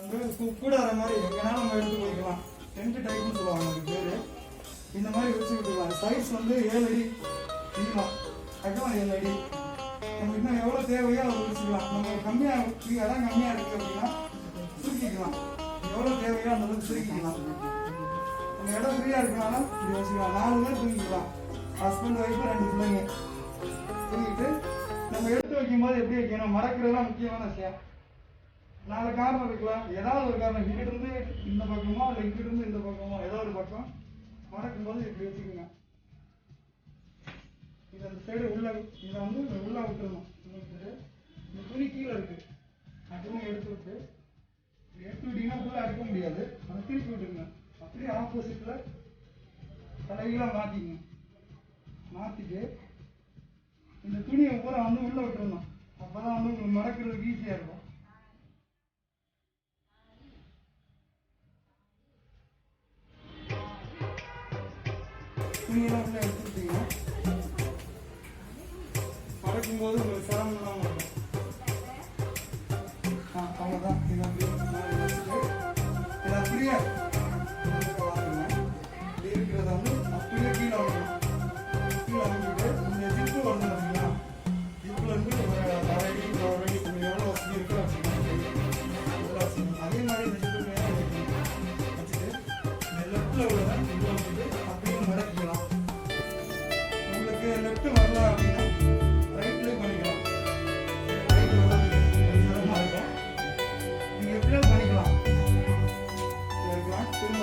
வந்து கூ- கூடார மாதிரி எங்கனாலும் நம்ம எடுத்து போய்க்கலாம் டென்ட் டைப்னு சொல்லுவாங்க அதுக்கு பேர். இந்த மாதிரி வச்சு விட்டுக்கலாம் சைஸ் வந்து ஏழு அடி நீளம் அகலம் ஏழு அடி. நமக்கு இன்னும் எவ்வளோ தேவையோ அதை வச்சுக்கலாம் நம்ம கம்மியாக இடம் கம்மியாக இருக்குது அப்படின்னா சுருக்கிக்கலாம். எவ்வளோ தேவையோ அந்த அளவுக்கு சுருக்கிக்கலாம். நம்ம இடம் ஃப்ரீயாக இருக்கனால இப்படி வச்சுக்கலாம். நாலு பேர் தூங்கிக்கலாம். ஹஸ்பண்ட் ஒய்ஃபு ரெண்டு பிள்ளைங்க. தூங்கிட்டு நம்ம எடுத்து வைக்கும்போது எப்படி வைக்கணும்? மடக்கிறதுலாம் முக்கியமான விஷயம். நாலு காரணம் இருக்கலாம் ஏதாவது ஒரு காரணம். இங்கிட்டிருந்து இந்த பக்கமோ இல்லை இங்கிட்டிருந்து இந்த பக்கமோ ஏதோ ஒரு பக்கம் மறக்கும் போது இப்படி வச்சுக்கோங்க. இது அந்த சைடு உள்ள இதை வந்து உள்ள விட்டுறணும். இந்த துணி கீழே இருக்கு. அதுவும் துணி எடுத்து விட்டு எடுத்து விட்டீங்கன்னா உள்ள அடிக்க முடியாது. அதை திருப்பி விட்டுருங்க. அப்படியே ஆப்போசிட்ல தலைகளாக மாற்றிக்கங்க மாற்றிட்டு இந்த துணியை பூரா வந்து உள்ள விட்டுறணும். அப்பதான் வந்து உங்களுக்கு மறக்கிறதுக்கு ஈஸியாக இருக்கும். துணியெல்லாம் உள்ள எடுத்துக்கிட்டீங்கன்னா மடக்கும்போது உங்களுக்கு சிரமம் இல்லாமல் இருக்கும் ஆ அவ்வளோதான் இதை அப்படியே மேலே வச்சுட்டு இதை அப்படியே வாங்குங்க இப்படி இருக்கிறத வந்து லெஃப்ட் வரல அப்படின்னா ரைட்லேயே பண்ணிக்கலாம். ரைட் வர்றது கொஞ்சம் நேரமாக இருக்கும். நீங்கள் எப்படியாவது பண்ணிக்கலாம். திரும்ப